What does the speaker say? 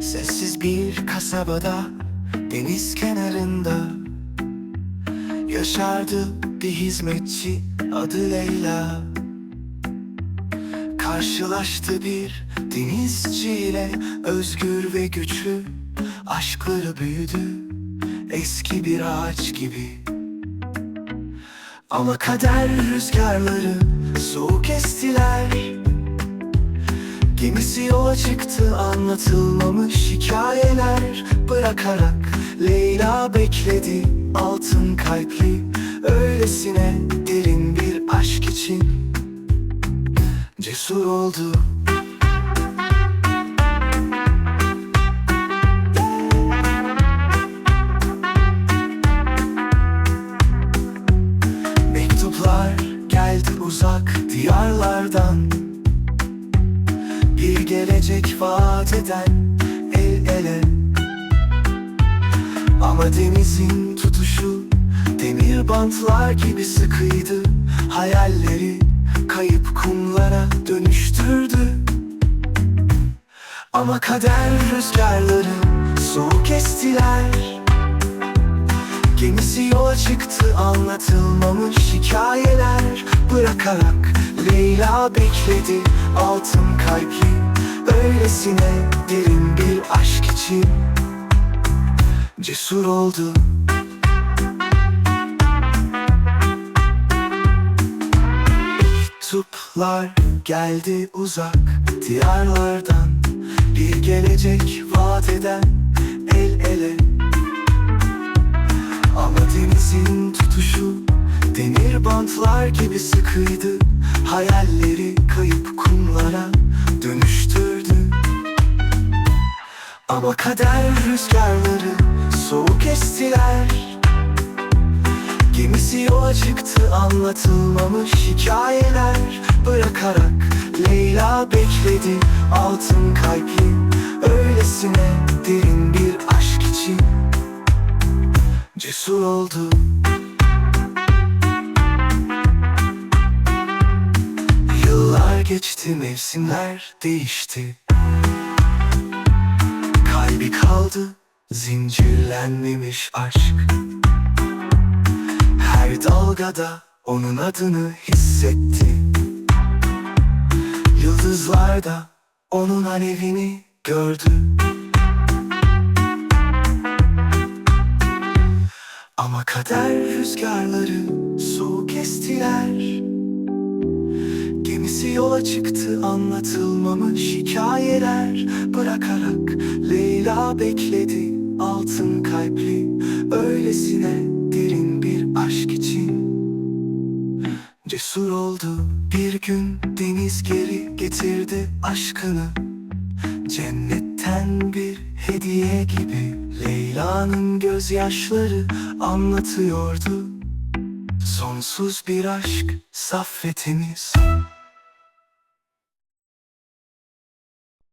Issız bir kasabada Deniz kenarında. Yaşardı bir hizmetçi adı Leyla. Karşılaştı bir denizciyle Özgür ve güçlü. Aşkları büyüdü Eski bir ağaç gibi. Ama kader rüzgarları Soğuk estiler Gemisi yola çıktı anlatılmamış hikayeler. Bırakarak Leyla bekledi altın kalpli. Öylesine derin bir aşk için Cesur oldu. Mektuplar geldi uzak diyarlardan bir gelecek vaat eden el ele. Ama denizin tutuşu demir bantlar gibi sıkıydı. Hayalleri kayıp kumlara dönüştürdü. Ama kader rüzgarları soğuk estiler yola çıktı anlatılmamış hikayeler Bırakarak Leyla bekledi altın kalpli Öylesine derin bir aşk için. Cesur oldu. Tuplar geldi uzak diyarlardan Bir gelecek vaat eden bantlar gibi sıkıydı. Hayalleri kayıp kumlara dönüştürdü. Ama kader rüzgarları soğuk estiler. Gemisi yola çıktı anlatılmamış hikayeler. Bırakarak Leyla bekledi altın kalpli. Öylesine derin bir aşk için Cesur oldu geçti mevsimler değişti. Kalbi kaldı zincirlenmemiş aşk. Her dalgada onun adını hissetti. Yıldızlarda onun alevini gördü. Ama kader rüzgarları soğuk estiler Gemisi yola çıktı anlatılmamış hikayeler. Bırakarak Leyla bekledi altın kalpli. Öylesine derin bir aşk için. Cesur oldu bir gün deniz geri getirdi aşkını. Cennetten bir hediye gibi Leyla'nın gözyaşları anlatıyordu. Sonsuz bir aşk, saf ve temiz